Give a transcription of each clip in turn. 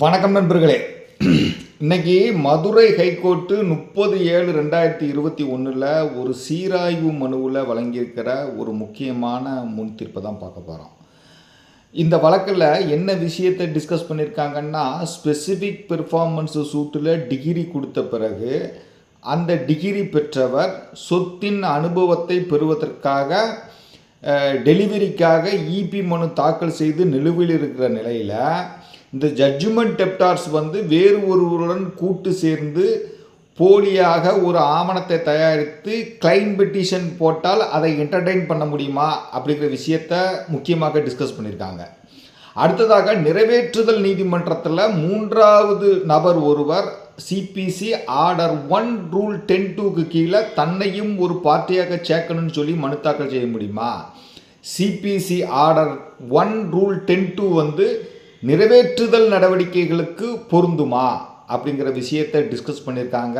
வணக்கம் நண்பர்களே. இன்னைக்கு மதுரை ஹைகோர்ட்டு முப்பது ஏழு ரெண்டாயிரத்தி இருபத்தி ஒன்றில் ஒரு சீராய்வு மனுவில் வழங்கியிருக்கிற ஒரு முக்கியமான முன் தீர்ப்பை தான் பார்க்க போகிறோம் இந்த வழக்கில் என்ன விஷயத்தை டிஸ்கஸ் பண்ணியிருக்காங்கன்னா ஸ்பெசிஃபிக் பெர்ஃபார்மன்ஸ் சூட்டில் டிகிரி கொடுத்த பிறகு அந்த டிகிரி பெற்றவர் சொத்தின் அனுபவத்தை பெறுவதற்காக டெலிவரிக்காக இபி மனு தாக்கல் செய்து நிலுவையில் இருக்கிற நிலையில் இந்த ஜட்ஜ்மெண்ட் டெப்டார்ஸ் வந்து வேறு ஒருவருடன் கூட்டு சேர்ந்து போலியாக ஒரு ஆவணத்தை தயாரித்து கிளைம் பெட்டிஷன் போட்டால் அதை என்டர்டெயின் பண்ண முடியுமா அப்படிங்கிற விஷயத்தை முக்கியமாக டிஸ்கஸ் பண்ணியிருக்காங்க. அடுத்ததாக நிறைவேற்றுதல் நீதிமன்றத்தில் மூன்றாவது நபர் ஒருவர் CPC order one rule ten டூக்கு கீழே தன்னையும் ஒரு பார்ட்டியாக சேர்க்கணும்னு சொல்லி மனு தாக்கல் செய்ய முடியுமா? CPC order one rule ten two வந்து நிறைவேற்றுதல் நடவடிக்கைகளுக்கு பொருந்துமா அப்படிங்கிற விஷயத்தை டிஸ்கஸ் பண்ணியிருக்காங்க.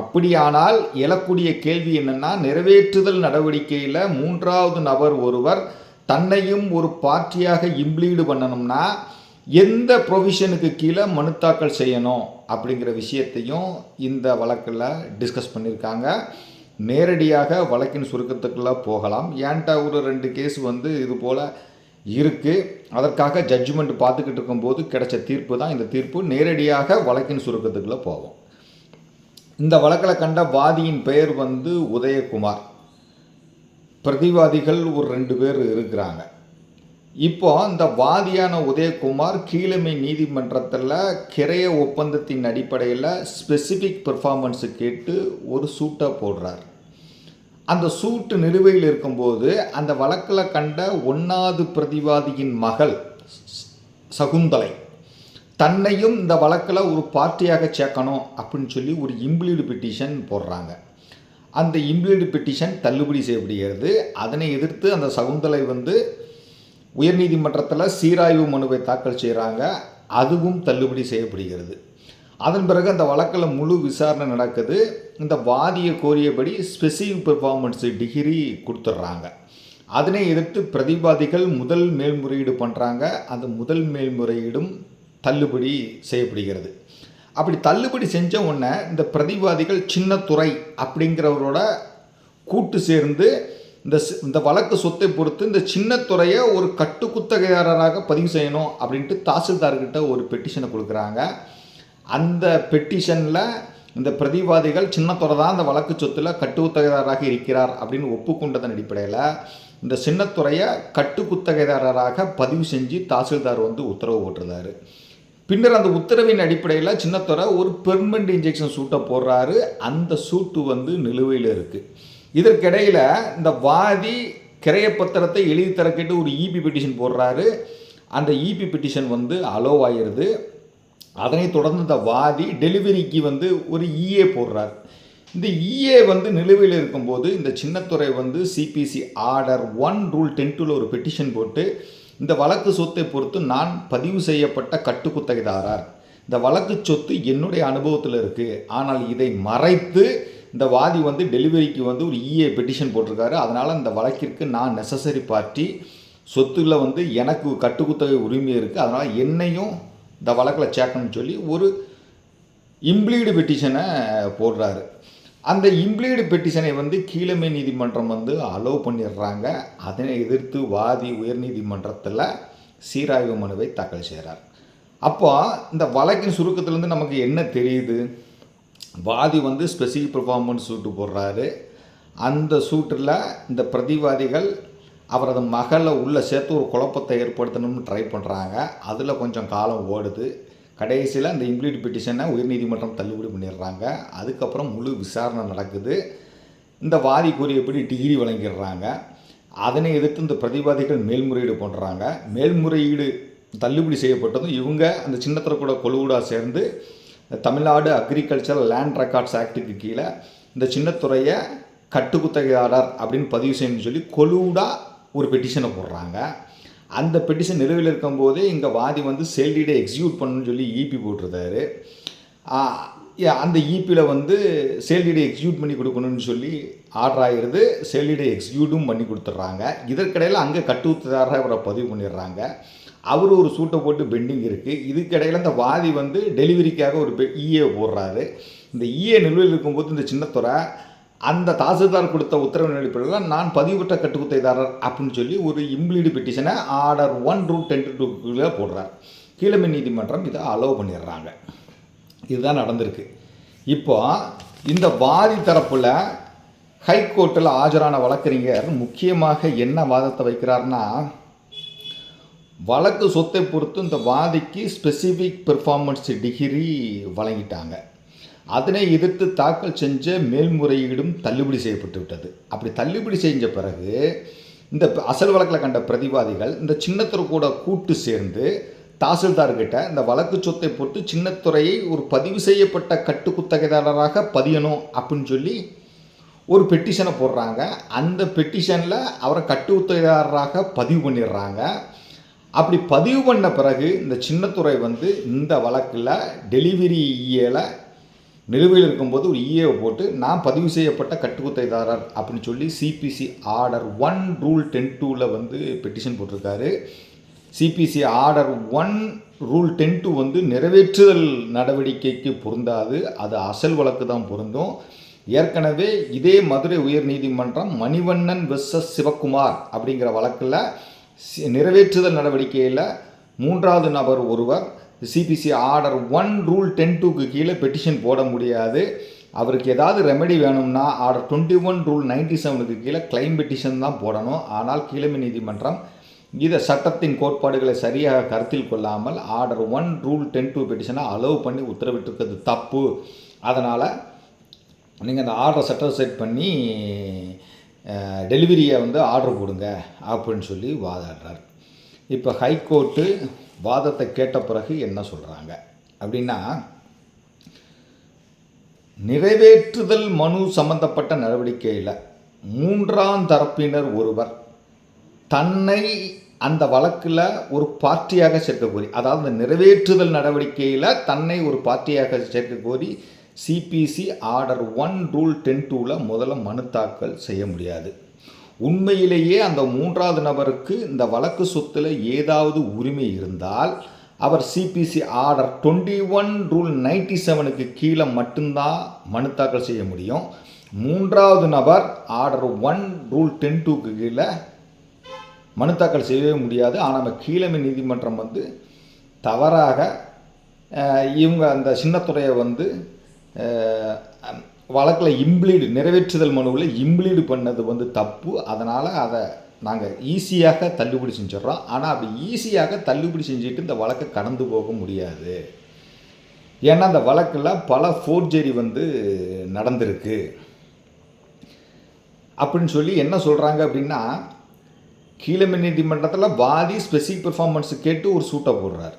அப்படியானால் எழக்கூடிய கேள்வி என்னென்னா நிறைவேற்றுதல் நடவடிக்கையில் மூன்றாவது நபர் ஒருவர் தன்னையும் ஒரு பார்ட்டியாக இம்ப்ளீடு பண்ணணும்னா எந்த ப்ரொவிஷனுக்கு கீழே மனு தாக்கல் செய்யணும் அப்படிங்கிற விஷயத்தையும் இந்த வழக்கில் டிஸ்கஸ் பண்ணியிருக்காங்க. நேரடியாக வழக்கின் சுருக்கத்துக்குள்ளே போகலாம். ஏன்டா ஒரு ரெண்டு கேஸ் வந்து இது போல் இருக்குது அதற்காக ஜட்ஜ்மெண்ட் பார்த்துக்கிட்டு இருக்கும்போது கிடைச்ச தீர்ப்பு தான் இந்த தீர்ப்பு. நேரடியாக வழக்கின் சுருக்கத்துக்குள்ளே போவோம். இந்த வழக்கில் கண்ட வாதியின் பெயர் வந்து உதயகுமார். பிரதிவாதிகள் ஒரு ரெண்டு பேர் இருக்கிறாங்க. இப்போ இந்த வாதியான உதயகுமார் கீழமை நீதிமன்றத்தில் கிரைய ஒப்பந்தத்தின் அடிப்படையில் ஸ்பெசிஃபிக் பெர்ஃபார்மன்ஸு கேட்டு ஒரு சூட்டை போடுறார். அந்த சூட்டு நிலுவையில் இருக்கும்போது அந்த வழக்கில் கண்ட ஒன்றாவது பிரதிவாதியின் மகள் ஸ்- சகுந்தலை தன்னையும் இந்த வழக்கில் ஒரு பார்ட்டியாக சேர்க்கணும் அப்படின்னு சொல்லி ஒரு இம்ப்ளீடு பெட்டிஷன் போடுறாங்க. அந்த இம்ப்ளீடு பெட்டிஷன் தள்ளுபடி செய்யப்படுகிறது. அதனை எதிர்த்து அந்த சகுந்தலை வந்து உயர்நீதிமன்றத்தில் சீராய்வு மனுவை தாக்கல் செய்கிறாங்க அதுவும் தள்ளுபடி செய்யப்படுகிறது. அதன் பிறகு அந்த வழக்கில் முழு விசாரணை நடக்குது. இந்த வாதியை கோரியபடி ஸ்பெசிஃபிக் பெர்ஃபார்மன்ஸ் டிகிரி கொடுத்துட்றாங்க. அதனை எதிர்த்து பிரதிவாதிகள் முதல் மேல்முறையீடு பண்ணுறாங்க அந்த முதல் மேல்முறையீடும் தள்ளுபடி செய்யப்படுகிறது. அப்படி தள்ளுபடி செஞ்ச உடனே இந்த பிரதிவாதிகள் சின்னத்துறை அப்படிங்கிறவரோட கூட்டு சேர்ந்து இந்த இந்த வழக்கு சொத்தை பொறுத்து இந்த சின்னத்துறையை ஒரு கட்டுக்குத்தகையாளராக பதிவு செய்யணும் அப்படின்ட்டு தாசில்தார்கிட்ட ஒரு பெட்டிஷனை கொடுக்குறாங்க. அந்த பெட்டிஷனில் இந்த பிரதிவாதிகள் சின்னத்துறை தான் அந்த வழக்கு சொத்தில் கட்டுக்குத்தகைதாரராக இருக்கிறார் அப்படின்னு ஒப்புக்கொண்டதன் அடிப்படையில் இந்த சின்னத்துறையை கட்டுக்குத்தகைதாரராக பதிவு செஞ்சு தாசில்தார் வந்து உத்தரவு போட்டிருந்தாரு. பின்னர் அந்த உத்தரவின் அடிப்படையில் சின்னத்துறை ஒரு பெர்மனண்ட் இன்ஜெக்ஷன் சூட்டை போடுறாரு. அந்த சூட்டு வந்து நிலுவையில் இருக்குது இதற்கிடையில் இந்த வாதி கிரைய பத்திரத்தை எழுதி தர கேட்டு ஒரு இபி பெட்டிஷன் போடுறாரு. அந்த இபி பெட்டிஷன் வந்து அலோவ் ஆயிடுது அதனைத் தொடர்ந்து இந்த வாதி டெலிவரிக்கு வந்து ஒரு இஏ போடுறார். இந்த இஏ வந்து நிலுவையில் இருக்கும்போது இந்த சின்னத்துறை வந்து CPC order one rule ten ஒரு பெட்டிஷன் போட்டு இந்த வழக்கு சொத்தை பொறுத்து நான் பதிவு செய்யப்பட்ட கட்டுக்குத்தகைதாரர். இந்த வழக்கு சொத்து என்னுடைய அனுபவத்தில் இருக்குது ஆனால் இதை மறைத்து இந்த வாதி வந்து டெலிவரிக்கு வந்து ஒரு இஏ பெட்டிஷன் போட்டிருக்காரு. அதனால் இந்த வழக்கிற்கு நான் நெசசரி பார்ட்டி சொத்துல வந்து எனக்கு கட்டுக்குத்தகை உரிமை இருக்குது அதனால் என்னையும் இந்த வழக்கில் சேர்க்கணும்னு சொல்லி ஒரு இம்ப்ளீடு பெட்டிஷனை போடுறாரு. அந்த இம்ப்ளீடு பெட்டிஷனை வந்து கீழமை நீதிமன்றம் வந்து அலோவ் பண்ணிடுறாங்க. அதனை எதிர்த்து வாதி உயர்நீதிமன்றத்தில் சீராய்வு மனுவை தாக்கல் செய்கிறார் அப்போ இந்த வழக்கின் சுருக்கத்துலேருந்து நமக்கு என்ன தெரியுது? வாதி வந்து ஸ்பெசிஃபிக் பெர்ஃபார்மன்ஸ் சூட்டு போடுறாரு. அந்த சூட்டில் இந்த பிரதிவாதிகள் அவரது மகளை உள்ளே சேர்த்து ஒரு குழப்பத்தை ஏற்படுத்தணும்னு ட்ரை பண்ணுறாங்க அதில் கொஞ்சம் காலம் ஓடுது. கடைசியில் அந்த இம்ப்ளீட் பெட்டிஷனை உயர்நீதிமன்றம் தள்ளுபடி பண்ணிடுறாங்க. அதுக்கப்புறம் முழு விசாரணை நடக்குது. இந்த வாதி கூறியபடி டிகிரி வழங்கிடுறாங்க. அதனை எதிர்த்து இந்த பிரதிவாதிகள் மேல்முறையீடு பண்ணுறாங்க மேல்முறையீடு தள்ளுபடி செய்யப்பட்டதும் இவங்க அந்த சின்னத்திர கூட கொழுவுடா சேர்ந்து தமிழ்நாடு அக்ரிகல்ச்சர் லேண்ட் ரெக்கார்ட்ஸ் ஆக்டுக்கு கீழே இந்த சின்னத்துறையை கட்டுக்குத்தகையாளர் அப்படின்னு பதிவு செய்யணும்னு சொல்லி கொழுவுடா ஒரு பெட்டிஷனை போடுறாங்க. அந்த பெட்டிஷன் நிலுவையில் இருக்கும்போதே இங்கே வாதி வந்து செல்டிடை எக்ஸிக்யூட் பண்ணணும்னு சொல்லி இபி போட்டிருந்தாரு யா, அந்த e இபியில் வந்து சேல்டிடை எக்ஸிக்யூட் பண்ணி கொடுக்கணும்னு சொல்லி ஆர்டர் ஆகிருது சேல்டிடை எக்ஸிக்யூட்டும் பண்ணி கொடுத்துட்றாங்க. இதற்கிடையில் அங்கே கட்டுத்தாராக அவரை பதிவு பண்ணிடுறாங்க. அவர் ஒரு சூட்டை போட்டு பெண்டிங் இருக்குது இதுக்கிடையில் அந்த வாதி வந்து டெலிவரிக்காக ஒரு இஏ போடுறாரு. இந்த இஏ நிலுவையில் இருக்கும்போது இந்த சின்னத்துறை அந்த தாசில்தார் கொடுத்த உத்தரவின் அடிப்படையில் நான் பதிவுபெற்ற கட்டுக்குத்தைதாரர் அப்படின்னு சொல்லி ஒரு இம்ப்ளீடு பெட்டிஷனை ஆர்டர் ஒன் ரூ டென் டூக்குள்ளே போடுறார். கீழமை நீதிமன்றம் இதை அலோவ் பண்ணிடுறாங்க. இதுதான் நடந்திருக்கு. இப்போ இந்த வாதி தரப்பில் ஹைகோர்ட்டில் ஆஜரான வழக்கறிஞர் முக்கியமாக என்ன வாதத்தை வைக்கிறார்னா வழக்கு சொத்தை பொறுத்து இந்த வாதிக்கு ஸ்பெசிஃபிக் பெர்ஃபார்மன்ஸ் டிகிரி வழங்கிட்டாங்க. அதனை எதிர்த்து தாக்கல் செஞ்ச மேல்முறையீடும் தள்ளுபடி செய்யப்பட்டு விட்டது. அப்படி தள்ளுபடி செஞ்ச பிறகு இந்த அசல் வழக்கில் கண்ட பிரதிவாதிகள் இந்த சின்னத்துறை கூட கூட்டு சேர்ந்து தாசில்தார்கிட்ட இந்த வழக்கு சொத்தை போட்டு சின்னத்துறையை ஒரு பதிவு செய்யப்பட்ட கட்டுக்குத்தகைதாரராக பதியணும் அப்படின்னு சொல்லி ஒரு பெட்டிஷனை போடுறாங்க. அந்த பெட்டிஷனில் அவரை கட்டுக்குத்தகைதாரராக பதிவு பண்ணிடுறாங்க. அப்படி பதிவு பண்ண பிறகு இந்த சின்னத்துறை வந்து இந்த வழக்கில் டெலிவரி இஏல நிலுவையில் இருக்கும்போது ஒரு இஏவை போட்டு நான் பதிவு செய்யப்பட்ட கட்டுக்குத்தைதாரர் அப்படின்னு சொல்லி CPC order one rule ten டூவில் வந்து பெட்டிஷன் போட்டிருக்காரு. CPC order one rule ten two வந்து நிறைவேற்றுதல் நடவடிக்கைக்கு பொருந்தாது. அது அசல் வழக்கு தான் பொருந்தும். ஏற்கனவே இதே மதுரை உயர்நீதிமன்றம் மணிவண்ணன் வெஸ்எஸ் சிவக்குமார் அப்படிங்கிற வழக்கில் சி- நிறைவேற்றுதல் நடவடிக்கையில் மூன்றாவது நபர் ஒருவர் CPC order one rule ten டூக்கு கீழே பெட்டிஷன் போட முடியாது. அவருக்கு ஏதாவது ரெமெடி வேணும்னா order twenty one rule ninety செவனுக்கு கீழே கிளைம் பெட்டிஷன் தான் போடணும். ஆனால் கீழமை நீதிமன்றம் இதை சட்டத்தின் கோட்பாடுகளை சரியாக கருத்தில் கொள்ளாமல் order one rule ten two பெட்டிஷனை allow பண்ணி உத்தரவிட்டிருக்கிறது தப்பு. அதனால் நீங்கள் அந்த ஆர்டரை செட் பண்ணி டெலிவரியை வந்து ஆர்டர் கொடுங்க அப்படின்னு சொல்லி வாதாடுறார். இப்போ ஹைகோர்ட்டு வாதத்தை கேட்ட பிறகு என்ன சொல்கிறாங்க அப்படின்னா நிறைவேற்றுதல் மனு சம்பந்தப்பட்ட நடவடிக்கையில் மூன்றாம் தரப்பினர் ஒருவர் தன்னை அந்த வழக்கில் ஒரு பார்ட்டியாக சேர்க்க கோரி அதாவது இந்த நிறைவேற்றுதல் நடவடிக்கையில் தன்னை ஒரு பார்ட்டியாக சேர்க்க கோரி CPC order one rule ten டூவில் முதல்ல மனு தாக்கல் செய்ய முடியாது. உண்மையிலேயே அந்த மூன்றாவது நபருக்கு இந்த வழக்கு சொத்தில் ஏதாவது உரிமை இருந்தால் அவர் CPC order twenty one rule ninety செவனுக்கு கீழே மட்டும்தான் மனு தாக்கல் செய்ய முடியும். மூன்றாவது நபர் ஆர்டர் ஒன் ரூல் டென் டூக்கு கீழே மனு தாக்கல் செய்யவே முடியாது. ஆனால் நம்ம கீழமை நீதிமன்றம் வந்து தவறாக இவங்க அந்த சின்னத்துறையை வந்து வழக்கில் இம்ப்ளீடு நிறைவேற்றுதல் மனுவில் இம்ப்ளீடு பண்ணது வந்து தப்பு. அதனால் அதை நாங்கள் ஈஸியாக தள்ளுபடி செஞ்சிடறோம். ஆனால் அப்படி ஈஸியாக தள்ளுபடி செஞ்சுட்டு இந்த வழக்கை கடந்து போக முடியாது. ஏன்னா அந்த வழக்கில் பல ஃபோர்ஜரி வந்து நடந்திருக்கு. அப்படின்னு சொல்லி என்ன சொல்கிறாங்க அப்படின்னா கீழமை நீதிமன்றத்தில் வாதி ஸ்பெசிஃபிக் பெர்ஃபார்மன்ஸ் கேட்டு ஒரு சூட்டை போடுறார்.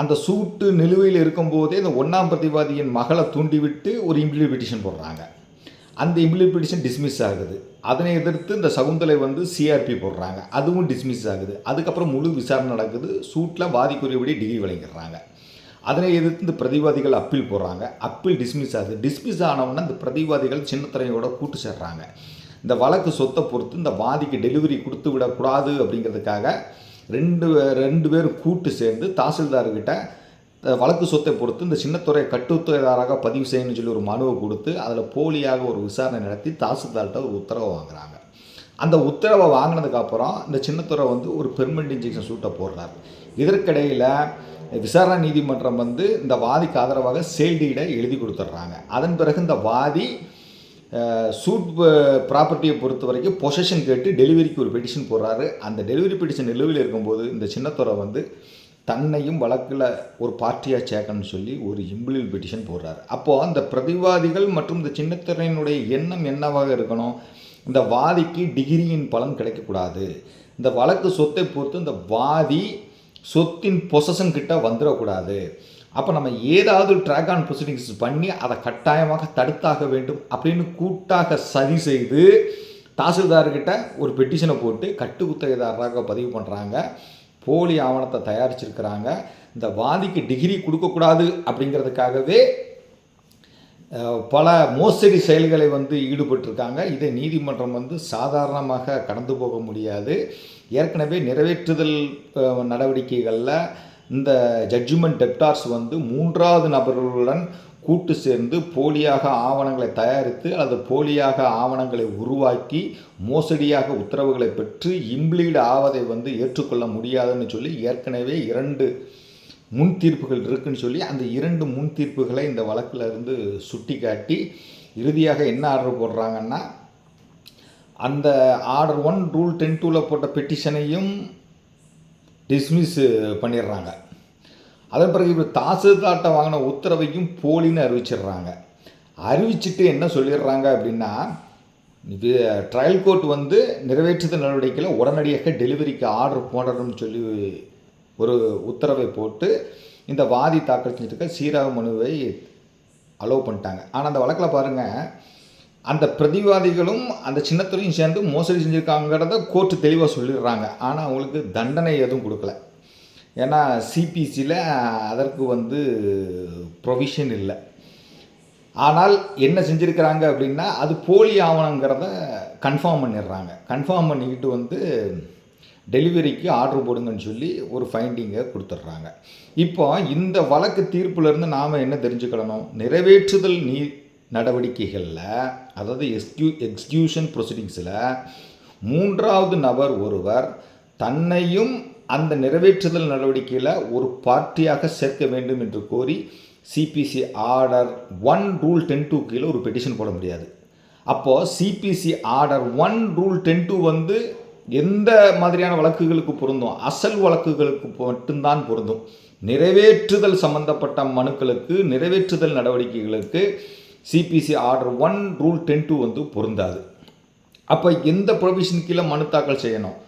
அந்த சூட்டு நிலுவையில் இருக்கும்போதே இந்த ஒன்றாம் பிரதிவாதியின் மகளை தூண்டிவிட்டு ஒரு இம்ப்ளீட் பெட்டிஷன் போடுறாங்க. அந்த இம்ப்ளீட் பெட்டிஷன் டிஸ்மிஸ் ஆகுது. அதனை எதிர்த்து இந்த சகுந்தலை வந்து சிஆர்பி போடுறாங்க. அதுவும் டிஸ்மிஸ் ஆகுது. அதுக்கப்புறம் முழு விசாரணை நடக்குது. சூட்டில் வாதிக்குரியபடி டிகிரி வழங்கிடுறாங்க. அதனை எதிர்த்து இந்த பிரதிவாதிகள் அப்பீல் போடுறாங்க. அப்பீல் டிஸ்மிஸ் ஆகுது. டிஸ்மிஸ் ஆனவுடனே இந்த பிரதிவாதிகள் சின்னத்திரையோட கூட்டு சேர்றாங்க. இந்த வழக்கு சொத்தை பொறுத்து இந்த வாதிக்கு டெலிவரி கொடுத்து விடக்கூடாது அப்படிங்கிறதுக்காக ரெண்டு ரெண்டு பேரும் கூட்டு சேர்ந்து தாசில்தார்கிட்ட வழக்கு சொத்தை பொறுத்து இந்த சின்னத்துறை கட்டுத்துறைதாராக பதிவு செய்யணும்னு சொல்லி ஒரு மனுவை கொடுத்து அதில் போலியாக ஒரு விசாரணை நடத்தி தாசில்தார்கிட்ட ஒரு உத்தரவை வாங்குறாங்க. அந்த உத்தரவை வாங்கினதுக்கப்புறம் இந்த சின்னத்துறை வந்து ஒரு பெர்மனன்ட் இன்ஜெக்ஷன் சூட்டை போடுறாரு. இதற்கிடையில் விசாரணை நீதிமன்றம் வந்து இந்த வாதிக்கு ஆதரவாக சேல்டீடை எழுதி கொடுத்துட்றாங்க. அதன் பிறகு இந்த வாதி சூட் ப்ராப்பர்ட்டியை பொறுத்த வரைக்கும் பொசஷன் கேட்டு டெலிவரிக்கு ஒரு பெட்டிஷன் போடுறாரு. அந்த டெலிவரி பெட்டிஷன் நிலுவையில் இருக்கும்போது இந்த சின்னத்துறை வந்து தன்னையும் வழக்கில் ஒரு பார்ட்டியாக சேர்க்கணும்னு சொல்லி ஒரு இம்பிளில் பெட்டிஷன் போடுறாரு. அப்போது அந்த பிரதிவாதிகள் மற்றும் இந்த சின்னத்துறையினுடைய எண்ணம் என்னவாக இருக்கணும்? இந்த வாதிக்கு டிகிரியின் பலன் கிடைக்கக்கூடாது. இந்த வழக்கு சொத்தை பொறுத்து இந்த வாதி சொத்தின் பொசஷன் கிட்ட வந்துடக்கூடாது. அப்போ நம்ம ஏதாவது ட்ராக் ஆன் ப்ரொசீடிங்ஸ் பண்ணி அதை கட்டாயமாக தடுத்தாக வேண்டும் அப்படின்னு கூட்டாக சதி செய்து தாசில்தார்கிட்ட ஒரு பெட்டிஷனை போட்டு கட்டுக்குத்தகைதாரராக பதிவு பண்ணுறாங்க போலி ஆவணத்தை தயாரிச்சிருக்கிறாங்க. இந்த வாதிக்கு டிகிரி கொடுக்கக்கூடாது அப்படிங்கிறதுக்காகவே பல மோசடி செயல்களை வந்து ஈடுபட்டிருக்காங்க. இதை நீதிமன்றம் வந்து சாதாரணமாக கடந்து போக முடியாது. ஏற்கனவே நிறைவேற்றுதல் நடவடிக்கைகளில் இந்த ஜட்ஜ்மெண்ட் டெப்டார்ஸ் வந்து மூன்றாவது நபர்களுடன் கூட்டு சேர்ந்து போலியாக ஆவணங்களை தயாரித்து அல்லது போலியாக ஆவணங்களை உருவாக்கி மோசடியாக உத்தரவுகளை பெற்று இம்ப்ளீடு ஆவதை வந்து ஏற்றுக்கொள்ள முடியாதுன்னு சொல்லி ஏற்கனவே இரண்டு முன் தீர்ப்புகள் இருக்குன்னு சொல்லி அந்த இரண்டு முன் தீர்ப்புகளை இந்த வழக்கில் இருந்து சுட்டி காட்டி இறுதியாக என்ன ஆர்டர் போடுறாங்கன்னா அந்த ஆர்டர் ஒன் ரூல் டென் டூவில் போட்ட பெட்டிஷனையும் டிஸ்மிஸ் பண்ணிடுறாங்க அதன் பிறகு இப்போ தாசில்தார்ட்ட வாங்கின உத்தரவையும் போலின்னு அறிவிச்சிடுறாங்க அறிவிச்சிட்டு என்ன சொல்லிடுறாங்க அப்படின்னா இது ட்ரையல் கோர்ட் வந்து நிறைவேற்றுதல் நடவடிக்கையில் உடனடியாக டெலிவரிக்கு ஆர்டர் போடணும்னு சொல்லி ஒரு உத்தரவை போட்டு இந்த வாதி தாக்கல் செஞ்சிருக்க சீராக மனுவை அலோவ் பண்ணிட்டாங்க. ஆனால் அந்த வழக்கில் பாருங்கள் அந்த பிரதிவாதிகளும் அந்த சின்னத்துறையும் சேர்ந்து மோசடி செஞ்சுருக்காங்கிறத கோர்ட்டு தெளிவாக சொல்லிடுறாங்க. ஆனால் அவங்களுக்கு தண்டனை எதுவும் கொடுக்கல. ஏன்னா சிபிசியில் அதற்கு வந்து ப்ரொவிஷன் இல்லை. ஆனால் என்ன செஞ்சுருக்கிறாங்க அப்படின்னா அது போலி ஆவணங்கிறத கன்ஃபார்ம் பண்ணிடுறாங்க. கன்ஃபார்ம் பண்ணிக்கிட்டு வந்து டெலிவரிக்கு ஆர்டர் போடுங்கன்னு சொல்லி ஒரு ஃபைண்டிங்கை கொடுத்துட்றாங்க. இப்போ இந்த வழக்கு தீர்ப்புலேருந்து நாம் என்ன தெரிஞ்சுக்கிடணும் நிறைவேற்றுதல் நீ நடவடிக்கைகளில் அதாவது எக்ஸ்கியூ எக்ஸ்கியூஷன் ப்ரொசீடிங்ஸில் மூன்றாவது நபர் ஒருவர் தன்னையும் அந்த நிறைவேற்றுதல் நடவடிக்கையில் ஒரு பார்ட்டியாக சேர்க்க வேண்டும் என்று கோரி CPC order one rule ten two கீழே ஒரு பெட்டிஷன் போட முடியாது. அப்போது CPC order one rule ten two வந்து எந்த மாதிரியான வழக்குகளுக்கு பொருந்தும்? அசல் வழக்குகளுக்கு மட்டும்தான் பொருந்தும். நிறைவேற்றுதல் சம்பந்தப்பட்ட மனுக்களுக்கு நிறைவேற்றுதல் நடவடிக்கைகளுக்கு CPC order one rule ten two வந்து பொருந்தாது. அப்போ எந்த ப்ரொவிஷன் கீழே மனு தாக்கல் செய்யணும்?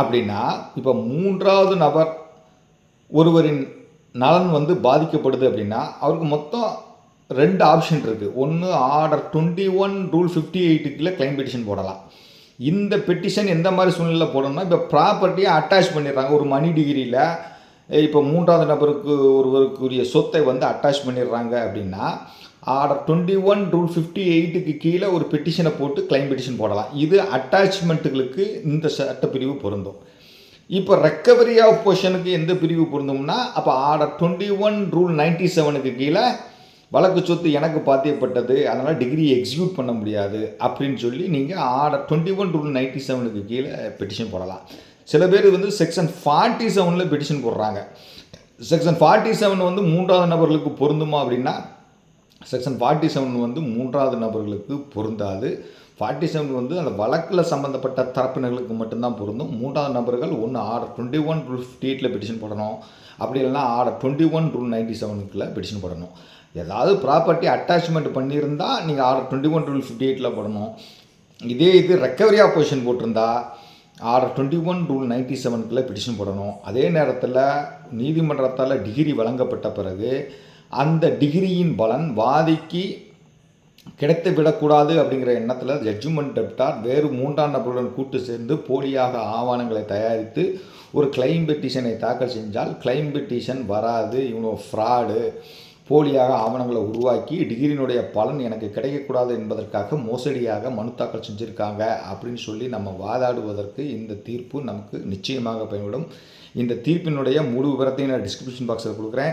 அப்படின்னா இப்போ மூன்றாவது நபர் ஒருவரின் நலன் வந்து பாதிக்கப்படுது அப்படின்னா அவருக்கு மொத்தம் ரெண்டு ஆப்ஷன் இருக்குது ஒன்று order twenty one rule fifty எயிட்டுக்குள்ளே claim petition போடலாம். இந்த பெட்டிஷன் எந்த மாதிரி சூழ்நிலை போடணும்னா இப்போ ப்ராப்பர்ட்டியை அட்டாச் பண்ணிடுறாங்க. ஒரு மணி டிகிரியில் இப்போ மூன்றாவது நபருக்கு ஒருவருக்குரிய சொத்தை வந்து அட்டாச் பண்ணிடுறாங்க அப்படின்னா order twenty one rule fifty எயிட்டுக்கு கீழே ஒரு பெட்டிஷனை போட்டு கிளைம் பெட்டிஷன் போடலாம். இது அட்டாச்மெண்ட்டுகளுக்கு இந்த சட்டப்பிரிவு பொருந்தும். இப்போ ரெக்கவரி ஆஃப் பொசிஷனுக்கு எந்த பிரிவு பொருந்தும்னா அப்போ order twenty one rule ninety செவனுக்கு கீழே வழக்கு சொத்து எனக்கு பாத்தியப்பட்டது அதனால் டிகிரி எக்ஸிக்யூட் பண்ண முடியாது அப்படின்னு சொல்லி நீங்கள் order twenty one rule ninety செவனுக்கு கீழே பெட்டிஷன் போடலாம். சில பேர் வந்து செக்ஷன் ஃபார்ட்டி செவனில் பெட்டிஷன் போடுறாங்க. செக்ஷன் ஃபார்ட்டி செவன் வந்து மூன்றாவது நபர்களுக்கு பொருந்துமா அப்படின்னா செக்ஷன் ஃபார்ட்டி செவன் வந்து மூன்றாவது நபர்களுக்கு பொருந்தாது. ஃபார்ட்டி செவன் வந்து அந்த வழக்கில் சம்மந்தப்பட்ட தரப்பினர்களுக்கு மட்டும்தான் பொருந்தும். மூன்றாவது நபர்கள் ஒன்று order twenty one rule fifty எயிட்டில் பெட்டிஷன் போடணும். அப்படி இல்லைன்னா R twenty one rule ninety செவனுக்குள்ள petition போடணும். ஏதாவது ப்ராப்பர்ட்டி அட்டாச்மெண்ட் பண்ணியிருந்தால் நீங்கள் order twenty one rule fifty எயிட்டில் போடணும். இதே இது ரெக்கவரி ஆஃப் பொசிஷன் போட்டிருந்தா R twenty one rule ninety செவனுக்குள்ளே petition போடணும். அதே நேரத்தில் நீதிமன்றத்தால் டிகிரி வழங்கப்பட்ட பிறகு அந்த டிகிரியின் பலன் வாதிக்கு கிடைத்து விடக்கூடாது அப்படிங்கிற எண்ணத்தில் ஜட்ஜ்மெண்ட் டெப்டார் வேறு மூன்றாம் நபருடன் கூட்டு சேர்ந்து போலியாக ஆவணங்களை தயாரித்து ஒரு கிளைம் பெட்டிஷனை தாக்கல் செஞ்சால் கிளைம் பெட்டிஷன் வராது. இவ்வளோ ஃப்ராடு போலியாக ஆவணங்களை உருவாக்கி டிகிரியினுடைய பலன் எனக்கு கிடைக்கக்கூடாது என்பதற்காக மோசடியாக மனு தாக்கல் செஞ்சுருக்காங்க அப்படின்னு சொல்லி நம்ம வாதாடுவதற்கு இந்த தீர்ப்பு நமக்கு நிச்சயமாக பயன்படும். இந்த தீர்ப்பினுடைய முழு விவரத்தையும் நான் டிஸ்கிரிப்ஷன் பாக்ஸில் கொடுக்குறேன்.